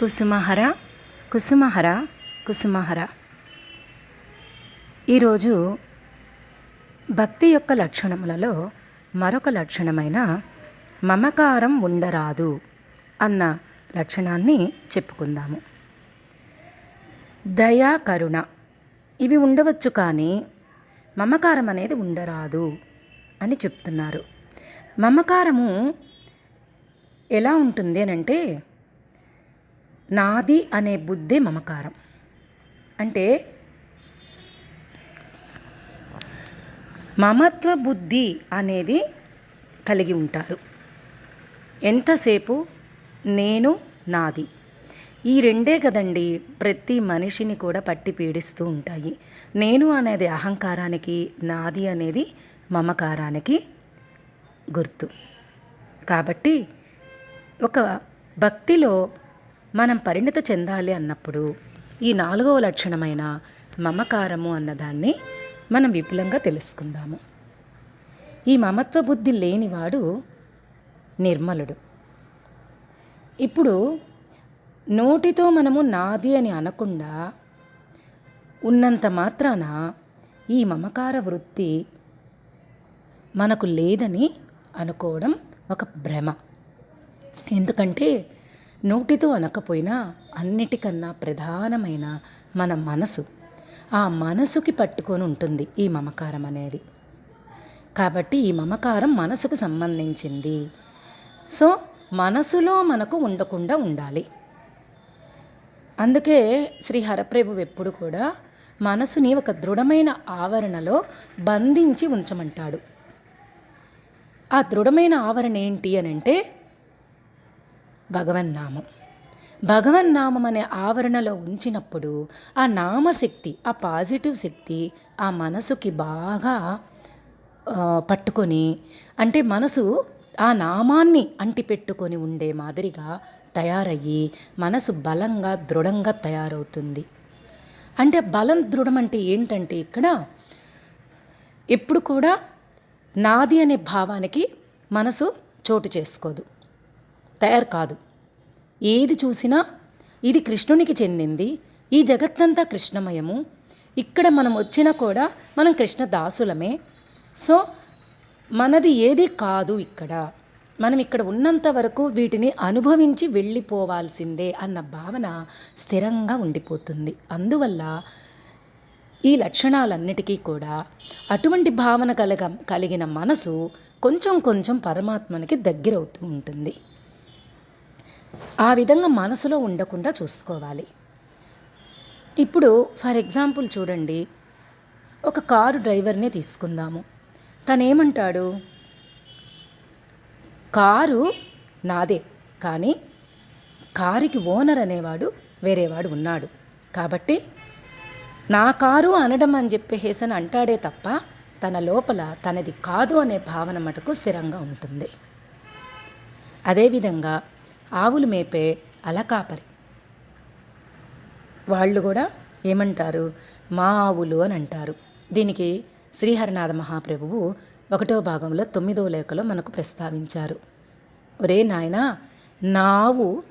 కుసుమహర కుసుమహర కుసుమహర. ఈరోజు భక్తి యొక్క లక్షణములలో మరొక లక్షణమైన మమకారం ఉండరాదు అన్న లక్షణాన్ని చెప్పుకుందాము. దయా కరుణ. ఇవి ఉండవచ్చు కానీ మమకారం అనేది ఉండరాదు అని చెప్తున్నారు. మమకారము ఎలా ఉంటుంది అని అంటే నాది అనే బుద్ధే మమకారం. అంటే మమత్వ బుద్ధి అనేది కలిగి ఉంటారు. ఎంతసేపు నేను నాది. ఈ రెండే కదండి ప్రతి మనిషిని కూడా పట్టి పీడిస్తూ ఉంటాయి. నేను అనేది అహంకారానికి నాది అనేది మమకారానికి గుర్తు. కాబట్టి ఒక భక్తిలో మనం పరిణిత చెందాలి అన్నప్పుడు ఈ నాలుగవ లక్షణమైన మమకారము అన్నదాన్ని మనం విపులంగా తెలుసుకుందాము. ఈ మమత్వ బుద్ధి లేనివాడు నిర్మలుడు. ఇప్పుడు నోటితో మనము నాది అని అనకుండా ఉన్నంత మాత్రాన ఈ మమకార వృత్తి మనకు లేదని అనుకోవడం ఒక భ్రమ. ఎందుకంటే నోటితో అనకపోయినా అన్నిటికన్నా ప్రధానమైన మన మనసు. ఆ మనసుకి పట్టుకొని ఉంటుంది ఈ మమకారం అనేది. కాబట్టి ఈ మమకారం మనసుకు సంబంధించింది. సో మనసులో మనకు ఉండకుండా ఉండాలి. అందుకే శ్రీ హరప్రభు ఎప్పుడు కూడా మనసుని ఒక దృఢమైన ఆవరణలో బంధించి ఉంచమంటాడు. ఆ దృఢమైన ఆవరణ ఏంటి అని అంటే భగవన్నామం. భగవన్నామం అనే ఆవరణలో ఉంచినప్పుడు ఆ నామశక్తి ఆ పాజిటివ్ శక్తి ఆ మనసుకి బాగా పట్టుకొని అంటే మనసు ఆ నామాన్ని అంటిపెట్టుకొని ఉండే మాదిరిగా తయారయ్యి మనసు బలంగా దృఢంగా తయారవుతుంది. అంటే బలం దృఢం అంటే ఏంటంటే ఇక్కడ ఎప్పుడు కూడా నాది అనే భావానికి మనసు చోటు చేసుకోదు. తయారు కాదు. ఏది చూసినా ఇది కృష్ణునికి చెందింది. ఈ జగత్తంతా కృష్ణమయము. ఇక్కడ మనం వచ్చినా కూడా మనం కృష్ణ దాసులమే సో మనది ఏది కాదు ఇక్కడ. మనం ఇక్కడ ఉన్నంత వరకు వీటిని అనుభవించి వెళ్ళిపోవాల్సిందే అన్న భావన స్థిరంగా ఉండిపోతుంది. అందువల్ల ఈ లక్షణాలన్నిటికీ కూడా అటువంటి భావన కలగ కలిగిన మనసు కొంచెం కొంచెం పరమాత్మనికి దగ్గరవుతూ ఉంటుంది. ఆ విధంగా మనసులో ఉండకుండా చూసుకోవాలి. ఇప్పుడు ఫర్ ఎగ్జాంపుల్ చూడండి ఒక కారు డ్రైవర్నే తీసుకుందాము. తనేమంటాడు కారు నాదే కానీ కారుకి ఓనర్ అనేవాడు వేరేవాడు ఉన్నాడు. కాబట్టి నా కారు అనడం అని చెప్పి హేసన్ అంటాడే తప్ప తన లోపల తనది కాదు అనే భావన మటుకు స్థిరంగా ఉంటుంది. అదేవిధంగా ఆవులు మేపే అలకాపరి వాళ్ళు కూడా ఏమంటారు? మా ఆవులు అని అంటారు. దీనికి శ్రీహరినాథ మహాప్రభువు ఒకటో భాగంలో తొమ్మిదో లేఖలో మనకు ప్రస్తావించారు. ఒరే నాయన నావు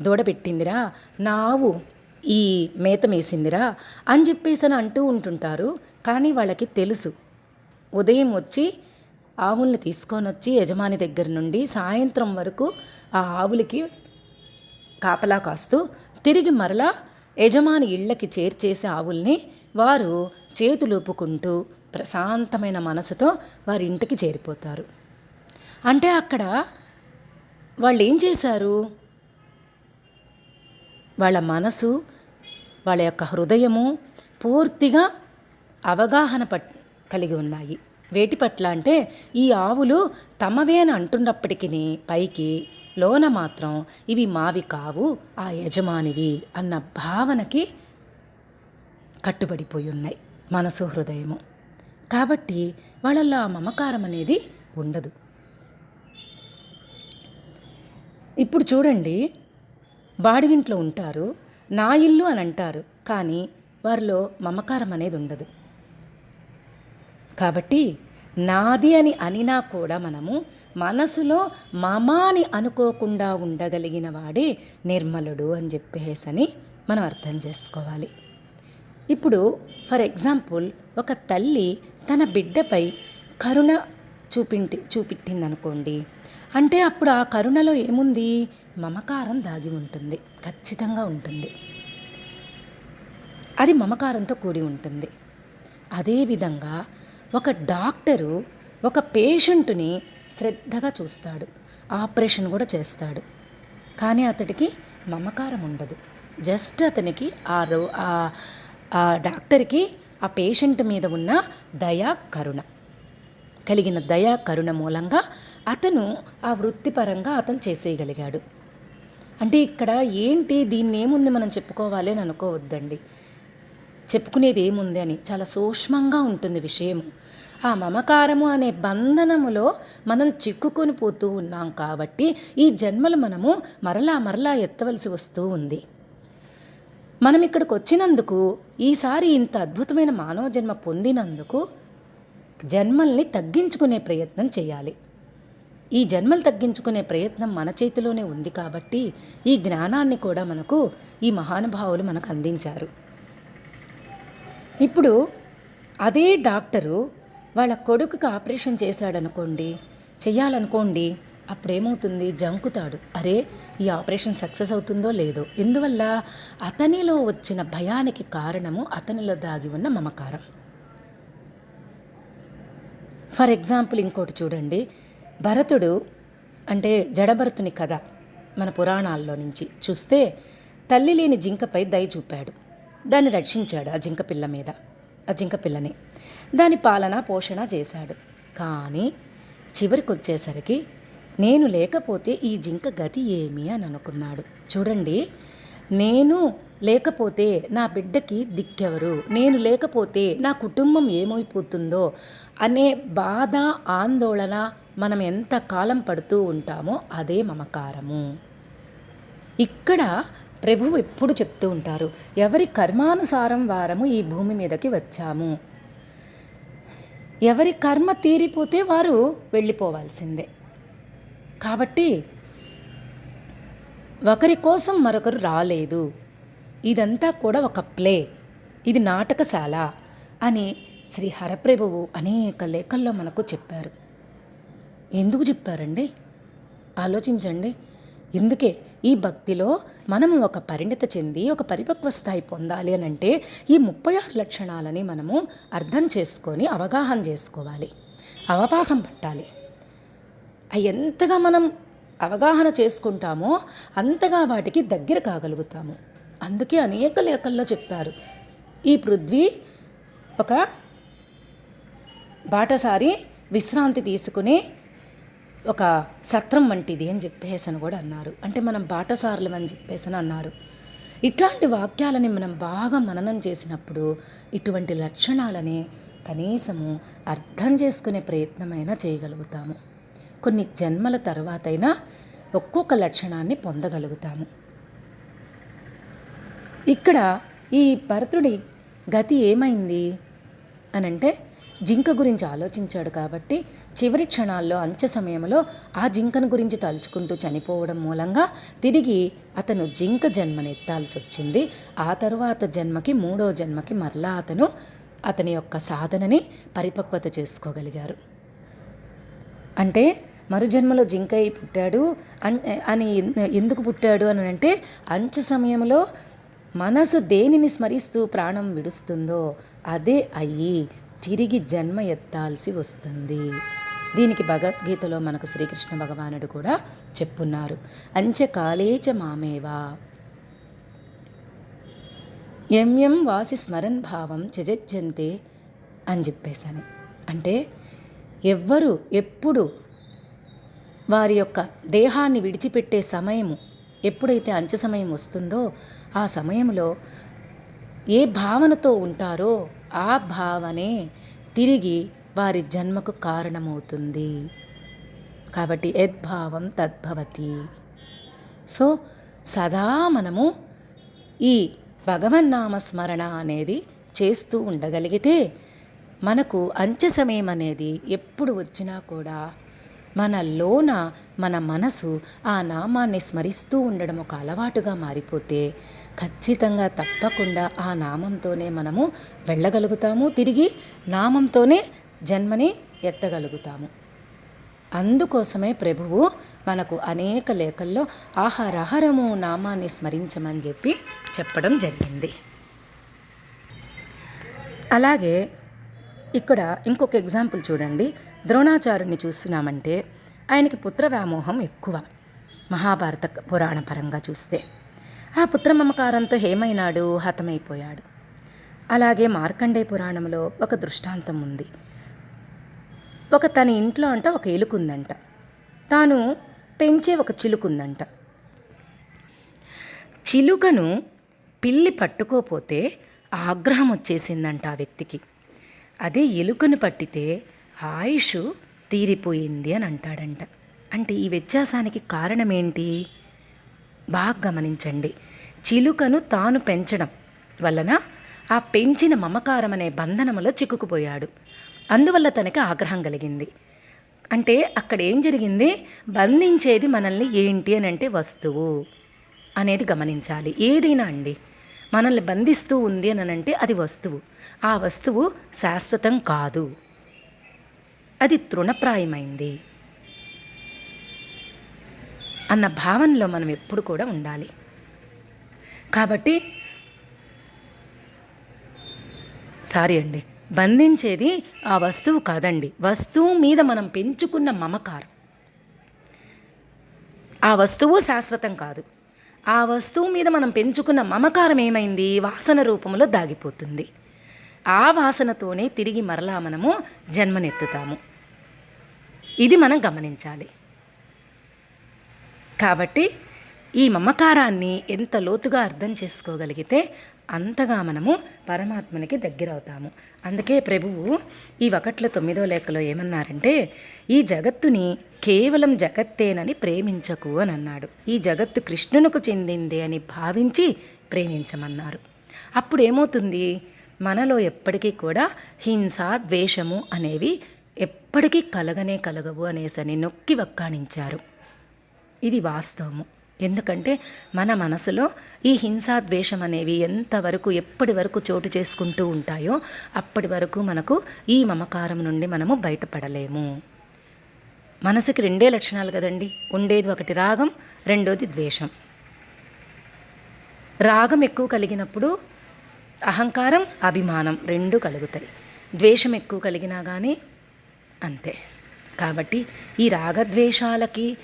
దూడబెట్టిందిరా నావు ఈ మేత మేసిందిరా అని చెప్పేసి అని అంటూ ఉంటుంటారు. కానీ వాళ్ళకి తెలుసు. ఉదయం వచ్చి ఆవుల్ని తీసుకొని వచ్చి యజమాని దగ్గర నుండి సాయంత్రం వరకు ఆ ఆవులకి కాపలా కాస్తూ తిరిగి మరలా యజమాని ఇళ్ళకి చేర్చేసే ఆవుల్ని వారు చేతులుపుకుంటూ ప్రశాంతమైన మనసుతో వారి ఇంటికి చేరిపోతారు. అంటే అక్కడ వాళ్ళు ఏం చేశారు? వాళ్ళ మనసు వాళ్ళ యొక్క హృదయము పూర్తిగా అవగాహన పట్ కలిగి ఉన్నాయి. వేటి పట్ల అంటే ఈ ఆవులు తమవే అని అంటున్నప్పటికీ పైకి లోన మాత్రం ఇవి మావి కావు ఆ యజమానివి అన్న భావనకి కట్టుబడిపోయి ఉన్నాయి మనసు హృదయము. కాబట్టి వాళ్ళల్లో ఆ మమకారం అనేది ఉండదు. ఇప్పుడు చూడండి బాడిగింట్లో ఉంటారు నా ఇల్లు అని అంటారు కానీ వారిలో మమకారం అనేది ఉండదు. కాబట్టి నాది అని అనినా కూడా మనము మనసులో మమాని అనుకోకుండా ఉండగలిగిన వాడే నిర్మలుడు అని చెప్పేసని మనం అర్థం చేసుకోవాలి. ఇప్పుడు ఫర్ ఎగ్జాంపుల్ ఒక తల్లి తన బిడ్డపై కరుణ చూపింటి అనుకోండి అంటే అప్పుడు ఆ కరుణలో ఏముంది? మమకారం దాగి ఉంటుంది. ఖచ్చితంగా ఉంటుంది. అది మమకారంతో కూడి ఉంటుంది. అదేవిధంగా ఒక డాక్టరు ఒక పేషెంట్ని శ్రద్ధగా చూస్తాడు. ఆపరేషన్ కూడా చేస్తాడు. కానీ అతడికి మమకారం ఉండదు. జస్ట్ అతనికి ఆ రో ఆ- ఆ డాక్టర్కి ఆ పేషెంట్ మీద ఉన్న దయా కరుణ. కలిగిన దయా కరుణ మూలంగా అతను ఆ వృత్తిపరంగా అతను చేసేయగలిగాడు. అంటే ఇక్కడ ఏంటి దీన్ని ఏముంది మనం చెప్పుకోవాలి అని అనుకోవద్దండి. చెప్పుకునేది ఏముంది అని. చాలా సూక్ష్మంగా ఉంటుంది విషయము. ఆ మమకారము అనే బంధనములో మనం చిక్కుకొని పోతూ ఉన్నాం కాబట్టి ఈ జన్మలు మనము మరలా మరలా ఎత్తవలసి వస్తూ ఉంది. మనం ఇక్కడికి వచ్చినందుకు ఈసారి ఇంత అద్భుతమైన మానవ జన్మ పొందినందుకు జన్మల్ని తగ్గించుకునే ప్రయత్నం చేయాలి. ఈ జన్మలు తగ్గించుకునే ప్రయత్నం మన చేతిలోనే ఉంది కాబట్టి ఈ జ్ఞానాన్ని కూడా మనకు ఈ మహానుభావులు మనకు అందించారు. ఇప్పుడు అదే డాక్టరు వాళ్ళ కొడుకుకి ఆపరేషన్ చేశాడనుకోండి చేయాలనుకోండి అప్పుడేమవుతుంది? జంకుతాడు. అరే ఈ ఆపరేషన్ సక్సెస్ అవుతుందో లేదో. ఎందువల్ల? అతనిలో వచ్చిన భయానికి కారణము అతనిలో దాగి ఉన్న మమకారం. ఫర్ ఎగ్జాంపుల్ ఇంకోటి చూడండి. భరతుడు అంటే జడభరతుని కథ మన పురాణాల్లో నుంచి చూస్తే తల్లి లేని జింకపై దయ చూపాడు. దాన్ని రక్షించాడు ఆ జింకపిల్ల మీద ఆ జింకపిల్లని దాని పాలన పోషణ చేశాడు. కానీ చివరికి వచ్చేసరికి నేను లేకపోతే ఈ జింక గతి ఏమి అని అనుకున్నాడు. చూడండి నేను లేకపోతే నా బిడ్డకి దిక్కెవరు? నేను లేకపోతే నా కుటుంబం ఏమైపోతుందో అనే బాధ ఆందోళన మనం ఎంత కాలం పడుతూ ఉంటామో అదే మమకారము. ఇక్కడ ప్రభువు ఎప్పుడు చెప్తూ ఉంటారు ఎవరి కర్మానుసారం వారము ఈ భూమి మీదకి వచ్చాము. ఎవరి కర్మ తీరిపోతే వారు వెళ్ళిపోవాల్సిందే. కాబట్టి ఒకరి కోసం మరొకరు రాలేదు. ఇదంతా కూడా ఒక ప్లే. ఇది నాటకశాల అని శ్రీ హరప్రభువు అనేక లేఖల్లో మనకు చెప్పారు. ఎందుకు చెప్పారండి? ఆలోచించండి. ఎందుకే? ఈ భక్తిలో మనము ఒక పరిణిత చెంది ఒక పరిపక్వ స్థాయి పొందాలి అని అంటే ఈ ముప్పై ఆరు లక్షణాలని మనము అర్థం చేసుకొని అవగాహన చేసుకోవాలి. అవపాసం పట్టాలి. అవి ఎంతగా మనం అవగాహన చేసుకుంటామో అంతగా వాటికి దగ్గర కాగలుగుతాము. అందుకే అనేక లేఖల్లో చెప్పారు. ఈ పృథ్వీ ఒక బాటసారి విశ్రాంతి తీసుకుని ఒక సత్రం వంటిది అని చెప్పేసి అని కూడా అన్నారు. అంటే మనం బాటసారులం అని చెప్పేసి అని అన్నారు. ఇట్లాంటి వాక్యాలని మనం బాగా మననం చేసినప్పుడు ఇటువంటి లక్షణాలని కనీసము అర్థం చేసుకునే ప్రయత్నమైనా చేయగలుగుతాము. కొన్ని జన్మల తర్వాతైనా ఒక్కొక్క లక్షణాన్ని పొందగలుగుతాము. ఇక్కడ ఈ భరతుడి గతి ఏమైంది? అనంటే జింక గురించి ఆలోచించాడు కాబట్టి చివరి క్షణాల్లో అంత్య సమయంలో ఆ జింకను గురించి తలుచుకుంటూ చనిపోవడం మూలంగా తిరిగి అతను జింక జన్మనెత్తాల్సి వచ్చింది. ఆ తర్వాత జన్మకి మూడో జన్మకి మరలా అతను అతని యొక్క సాధనని పరిపక్వత చేసుకోగలిగారు. అంటే మరుజన్మలో జింకై పుట్టాడు అన్- అని ఎందుకు పుట్టాడు అని అంటే అంచె సమయంలో మనసు దేనిని స్మరిస్తూ ప్రాణం విడుస్తుందో అదే అయ్యి తిరిగి జన్మ ఎత్తాల్సి వస్తుంది. దీనికి భగవద్గీతలో మనకు శ్రీకృష్ణ భగవానుడు కూడా చెప్పున్నారు. అంచె కాలేచ మామేవా? ఎం ఎం వాసి స్మరణ్ భావం చజజ్జంతే అని చెప్పేశాను అంటే ఎవ్వరు ఎప్పుడు వారి యొక్క దేహాన్ని విడిచిపెట్టే సమయము ఎప్పుడైతే అంచె సమయం వస్తుందో ఆ సమయంలో ఏ భావనతో ఉంటారో ఆ భావనే తిరిగి వారి జన్మకు కారణమవుతుంది. కాబట్టి యద్భావం తద్భవతి సో సదా మనము ఈ భగవన్నామ స్మరణ అనేది చేస్తూ ఉండగలిగితే మనకు అంచె సమయం అనేది ఎప్పుడు వచ్చినా కూడా మన లోన మన మనసు ఆ నామాన్ని స్మరిస్తూ ఉండడం ఒక అలవాటుగా మారిపోతే ఖచ్చితంగా తప్పకుండా ఆ నామంతోనే మనము వెళ్ళగలుగుతాము. తిరిగి నామంతోనే జన్మని ఎత్తగలుగుతాము. అందుకోసమే ప్రభువు మనకు అనేక లేఖల్లో ఆహారహారము నామాన్ని స్మరించమని చెప్పి చెప్పడం జరిగింది. అలాగే ఇక్కడ ఇంకొక ఎగ్జాంపుల్ చూడండి. ద్రోణాచార్యుని చూస్తున్నామంటే ఆయనకి పుత్ర వ్యామోహం ఎక్కువ. మహాభారత పురాణ పరంగా చూస్తే. ఆ పుత్ర మమకారంతో ఏమైనాడు హతమైపోయాడు. అలాగే మార్కండే పురాణంలో ఒక దృష్టాంతం ఉంది. ఒక తన ఇంట్లో అంట ఒక ఎలుకుందంట. తాను పెంచే ఒక చిలుకుందంట. చిలుకను పిల్లి పట్టుకోపోతే ఆగ్రహం వచ్చేసిందంట ఆ వ్యక్తికి. అదే ఎలుకను పట్టితే ఆయుష్ తీరిపోయింది అని అంటాడంట. అంటే ఈ వ్యత్యాసానికి కారణం ఏంటి బాగా గమనించండి. చిలుకను తాను పెంచడం వలన ఆ పెంచిన మమకారం అనే బంధనములో చిక్కుకుపోయాడు. అందువల్ల తనకి ఆగ్రహం కలిగింది. అంటే అక్కడ ఏం జరిగింది? బంధించేది మనల్ని ఏంటి అని అంటే వస్తువు అనేది గమనించాలి. ఏదైనా అండి. మనల్ని బంధిస్తూ ఉంది అని అంటే అది వస్తువు. ఆ వస్తువు శాశ్వతం కాదు. అది తృణప్రాయమైంది. అన్న భావనలో మనం ఎప్పుడు కూడా ఉండాలి. కాబట్టి సారీ అండి బంధించేది ఆ వస్తువు కాదండి. వస్తువు మీద మనం పెంచుకున్న మమకారం. ఆ వస్తువు శాశ్వతం కాదు. ఆ వస్తువు మీద మనం పెంచుకున్న మమకారం ఏమైంది? వాసన రూపంలో దాగిపోతుంది. ఆ వాసనతోనే తిరిగి మరలా మనము జన్మనెత్తుతాము. ఇది మనం గమనించాలి. కాబట్టి ఈ మమకారాన్ని ఎంత లోతుగా అర్థం చేసుకోగలిగితే అంతగా మనము పరమాత్మనికి దగ్గరవుతాము. అందుకే ప్రభువు ఈ ఒకట్ల తొమ్మిదో లేఖలో ఏమన్నారంటే ఈ జగత్తుని కేవలం జగత్తేనని ప్రేమించకు అని అన్నాడు. ఈ జగత్తు కృష్ణునకు చెందిందే అని భావించి ప్రేమించమన్నారు. అప్పుడు ఏమవుతుంది మనలో ఎప్పటికీ కూడా హింస ద్వేషము అనేవి ఎప్పటికీ కలగనే కలగవు అనేసని నొక్కి వక్కాణించారు. ఇది వాస్తవము. ఎందుకంటే మన మనసులో ఈ హింసాద్వేషం అనేవి ఎంతవరకు ఎప్పటి వరకు చోటు చేసుకుంటూ ఉంటాయో అప్పటి వరకు మనకు ఈ మమకారం నుండి మనము బయటపడలేము. మనసుకి రెండే లక్షణాలు కదండి. ఉండేది ఒకటి రాగం రెండోది ద్వేషం. రాగం ఎక్కువ కలిగినప్పుడు అహంకారం అభిమానం రెండు కలుగుతాయి. ద్వేషం ఎక్కువ కలిగినా కానీ అంతే. కాబట్టి ఈ రాగద్వేషాలకి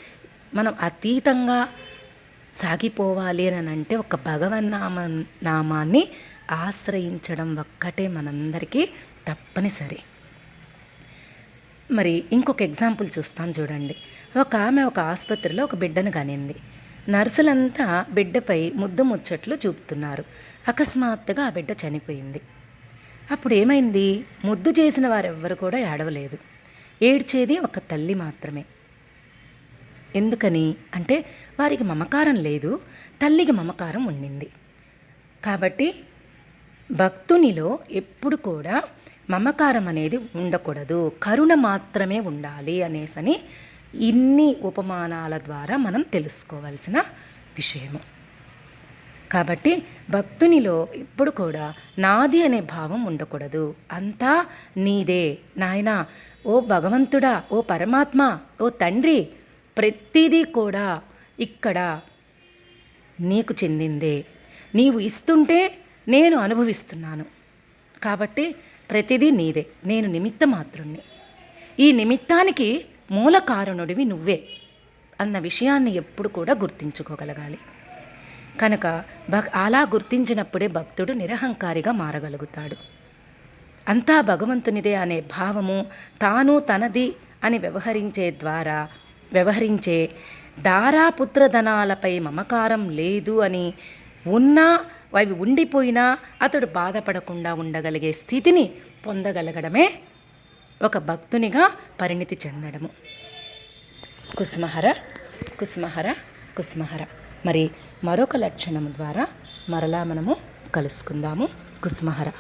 మనం అతీతంగా సాగిపోవాలి అని అంటే ఒక భగవన్నామ నామాన్ని ఆశ్రయించడం ఒక్కటే మనందరికీ తప్పనిసరి. మరి ఇంకొక ఎగ్జాంపుల్ చూస్తాం చూడండి. ఒక ఆమె ఒక ఆసుపత్రిలో ఒక బిడ్డను కనింది. నర్సులంతా బిడ్డపై ముద్దు ముచ్చట్లు చూపుతున్నారు. అకస్మాత్తుగా ఆ బిడ్డ చనిపోయింది. అప్పుడు ఏమైంది? ముద్దు చేసిన వారెవ్వరు కూడా ఏడవలేదు. ఏడ్చేది ఒక తల్లి మాత్రమే. ఎందుకని అంటే వారికి మమకారం లేదు తల్లికి మమకారం ఉండింది. కాబట్టి భక్తునిలో ఎప్పుడు కూడా మమకారం అనేది ఉండకూడదు. కరుణ మాత్రమే ఉండాలి అనేసని ఇన్ని ఉపమానాల ద్వారా మనం తెలుసుకోవాల్సిన విషయము. కాబట్టి భక్తునిలో ఎప్పుడు కూడా నాది అనే భావం ఉండకూడదు. అంతా నీదే. నాయన ఓ భగవంతుడా ఓ పరమాత్మ ఓ తండ్రి ప్రతిదీ కూడా ఇక్కడ నీకు చెందిందే. నీవు ఇస్తుంటే నేను అనుభవిస్తున్నాను. కాబట్టి ప్రతిదీ నీదే. నేను నిమిత్త మాత్రుణ్ణి ఈ నిమిత్తానికి మూల కారణుడివి నువ్వే అన్న విషయాన్ని ఎప్పుడు కూడా గుర్తించుకోగలగాలి. కనుక భక్ అలా గుర్తించినప్పుడే భక్తుడు నిరహంకారిగా మారగలుగుతాడు. అంతా భగవంతునిదే అనే భావము తాను తనది అని వ్యవహరించే ద్వారా వ్యవహరించే దారాపుత్రధనాలపై మమకారం లేదు అని ఉన్నా అవి ఉండిపోయినా అతడు బాధపడకుండా ఉండగలిగే స్థితిని పొందగలగడమే ఒక భక్తునిగా పరిణితి చెందడము. కుస్మహర కుస్మహర కుస్మహర. మరి మరొక లక్షణం ద్వారా మరలా మనము కలుసుకుందాము. కుస్మహర.